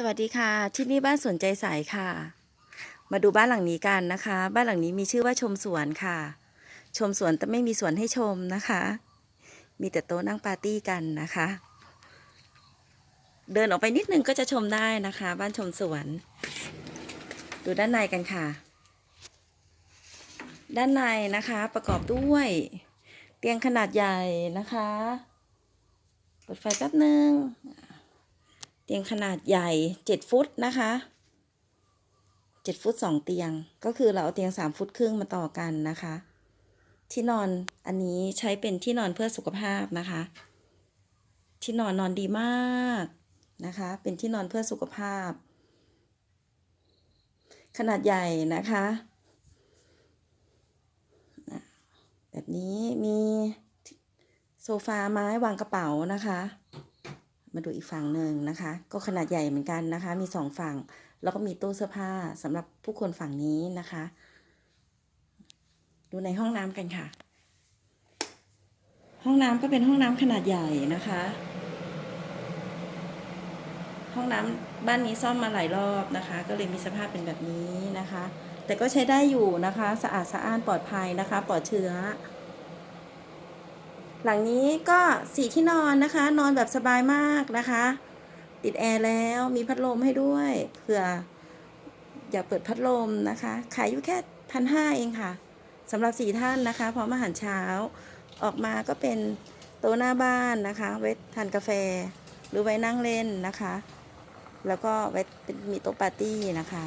สวัสดีค่ะที่นี่บ้านสวนใจใสค่ะ มาดูบ้านหลังนี้กันนะคะ บ้านหลังนี้มีชื่อว่าชมสวนค่ะ ชมสวนแต่ไม่มีสวนให้ชมนะคะ มีแต่โต๊ะนั่งปาร์ตี้กันนะคะ เดินออกไปนิดนึงก็จะชมได้นะคะ บ้านชมสวน ดูด้านในกันค่ะ ด้านในนะคะประกอบด้วย เตียงขนาดใหญ่นะคะ เปิดไฟแป๊บนึง เตียงขนาดใหญ่เจ็ดฟุตนะคะเจ็ดฟุตสองเตียง ก็คือเราเอาเตียงสามฟุตครึ่งมาต่อกันนะคะ ที่นอนอันนี้ใช้เป็นที่นอนเพื่อสุขภาพนะคะ ที่นอนนอนดีมากนะคะ เป็นที่นอนเพื่อสุขภาพ ขนาดใหญ่นะคะอะแบบนี้มีโซฟาไม้วางกระเป๋านะคะ มาดูอีกฝั่งหนึ่งนะคะ ก็ขนาดใหญ่เหมือนกันนะคะ มีสองฝั่ง แล้วก็มีตู้เสื้อผ้าสำหรับผู้คนฝั่งนี้นะคะ ดูในห้องน้ำกันค่ะ ห้องน้ำก็เป็นห้องน้ำขนาดใหญ่นะคะ ห้องน้ำบ้านนี้ซ่อมมาหลายรอบนะคะ ก็เลยมีสภาพเป็นแบบนี้นะคะ แต่ก็ใช้ได้อยู่นะคะ สะอาดสะอ้านปลอดภัยนะคะ ปลอดเชื้อ หลังนี้ก็สีที่นอนนะคะ นอนแบบสบายมากนะคะ ติดแอร์แล้วมีพัดลมให้ด้วยเผื่ออยากเปิดพัดลมนะคะ ขายอยู่แค่พันห้าเองค่ะสำหรับสี่ท่านนะคะ พร้อมอาหารเช้าออกมาก็เป็นโต๊ะหน้าบ้านนะคะ ไว้ทานกาแฟ หรือไว้นั่งเล่นนะคะ แล้วก็ไว้มีโต๊ะปาร์ตี้นะคะ